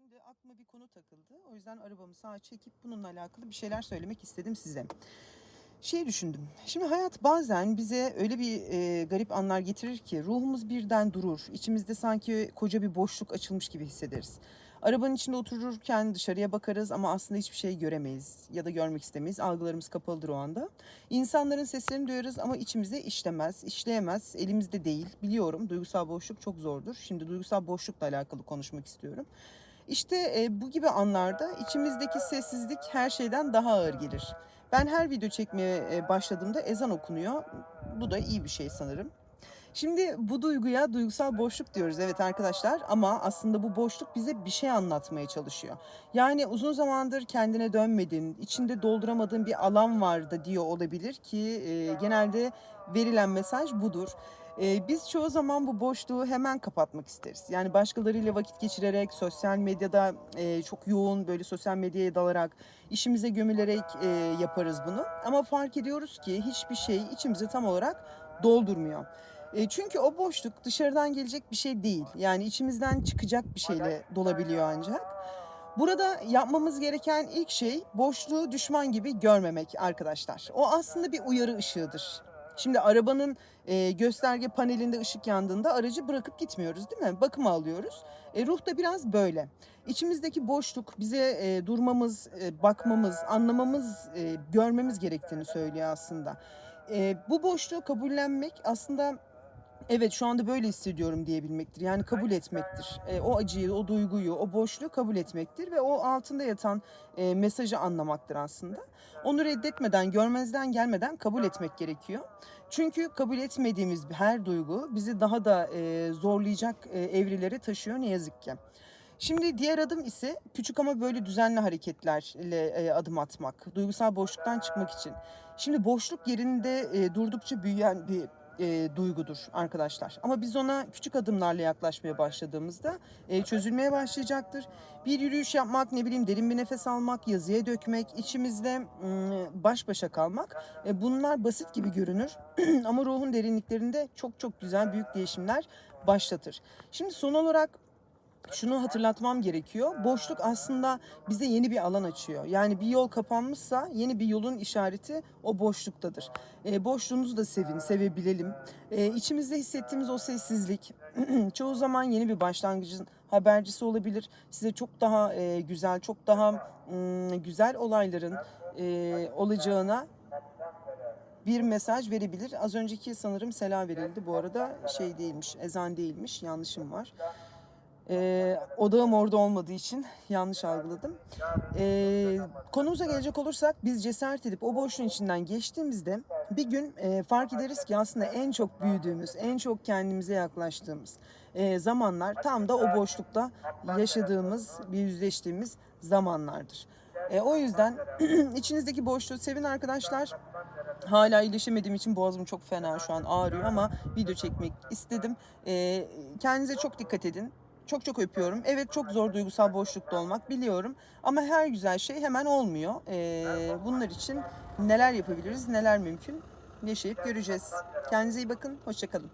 Şimdi aklıma bir konu takıldı. O yüzden arabamı sağa çekip bununla alakalı bir şeyler söylemek istedim size. Şey düşündüm. Şimdi hayat bazen bize öyle bir e, garip anlar getirir ki ruhumuz birden durur. İçimizde sanki koca bir boşluk açılmış gibi hissederiz. Arabanın içinde otururken dışarıya bakarız ama aslında hiçbir şey göremeyiz ya da görmek istemeyiz. Algılarımız kapalıdır o anda. İnsanların seslerini duyarız ama içimize işlemez, işleyemez, elimizde değil. Biliyorum duygusal boşluk çok zordur. Şimdi duygusal boşlukla alakalı konuşmak istiyorum. İşte e, bu gibi anlarda içimizdeki sessizlik her şeyden daha ağır gelir. Ben her video çekmeye başladığımda ezan okunuyor. Bu da iyi bir şey sanırım. Şimdi bu duyguya duygusal boşluk diyoruz evet arkadaşlar ama aslında bu boşluk bize bir şey anlatmaya çalışıyor. Yani uzun zamandır kendine dönmedin, içinde dolduramadığın bir alan var da diyor olabilir ki e, genelde verilen mesaj budur. E, biz çoğu zaman bu boşluğu hemen kapatmak isteriz. Yani başkalarıyla vakit geçirerek, sosyal medyada e, çok yoğun böyle sosyal medyaya dalarak, işimize gömülerek e, yaparız bunu. Ama fark ediyoruz ki hiçbir şey içimizi tam olarak doldurmuyor. E, çünkü o boşluk dışarıdan gelecek bir şey değil. Yani içimizden çıkacak bir şeyle dolabiliyor ancak. Burada yapmamız gereken ilk şey boşluğu düşman gibi görmemek arkadaşlar. O aslında bir uyarı ışığıdır. Şimdi arabanın e, gösterge panelinde ışık yandığında aracı bırakıp gitmiyoruz değil mi? Bakıma alıyoruz. E, ruh da biraz böyle. İçimizdeki boşluk bize e, durmamız, e, bakmamız, anlamamız, e, görmemiz gerektiğini söylüyor aslında. E, bu boşluğu kabullenmek aslında evet şu anda böyle hissediyorum diyebilmektir. Yani kabul etmektir. E, o acıyı, o duyguyu, o boşluğu kabul etmektir ve o altında yatan e, mesajı anlamaktır aslında. Onu reddetmeden, görmezden gelmeden kabul etmek gerekiyor. Çünkü kabul etmediğimiz her duygu bizi daha da e, zorlayacak e, evrilere taşıyor ne yazık ki. Şimdi diğer adım ise küçük ama böyle düzenli hareketlerle e, adım atmak. Duygusal boşluktan çıkmak için. Şimdi boşluk yerinde e, durdukça büyüyen bir e, duygudur arkadaşlar. Ama biz ona küçük adımlarla yaklaşmaya başladığımızda e, çözülmeye başlayacaktır. Bir yürüyüş yapmak, ne bileyim derin bir nefes almak, yazıya dökmek, içimizde m, baş başa kalmak. E, bunlar basit gibi görünür ama ruhun derinliklerinde çok çok güzel büyük değişimler başlatır. Şimdi son olarak şunu hatırlatmam gerekiyor. Boşluk aslında bize yeni bir alan açıyor. Yani bir yol kapanmışsa yeni bir yolun işareti o boşluktadır. E, boşluğumuzu da sevin, sevebilelim. E, içimizde hissettiğimiz o sessizlik çoğu zaman yeni bir başlangıcın habercisi olabilir. Size çok daha e, güzel, çok daha mm, güzel olayların e, olacağına bir mesaj verebilir. Az önceki sanırım sela verildi. Bu arada şey değilmiş, ezan değilmiş. Yanlışım var. Ee, odağım orada olmadığı için yanlış algıladım. Ee, konumuza gelecek olursak biz cesaret edip o boşluğun içinden geçtiğimizde bir gün e, fark ederiz ki aslında en çok büyüdüğümüz, en çok kendimize yaklaştığımız e, zamanlar tam da o boşlukta yaşadığımız, bir yüzleştiğimiz zamanlardır. E, o yüzden içinizdeki boşluğu sevin arkadaşlar. Hala iyileşemediğim için boğazım çok fena şu an ağrıyor ama video çekmek istedim. E, kendinize çok dikkat edin. Çok çok öpüyorum. Evet çok zor duygusal boşlukta olmak biliyorum. Ama her güzel şey hemen olmuyor. Ee, bunlar için neler yapabiliriz, neler mümkün yaşayıp göreceğiz. Kendinize iyi bakın. Hoşçakalın.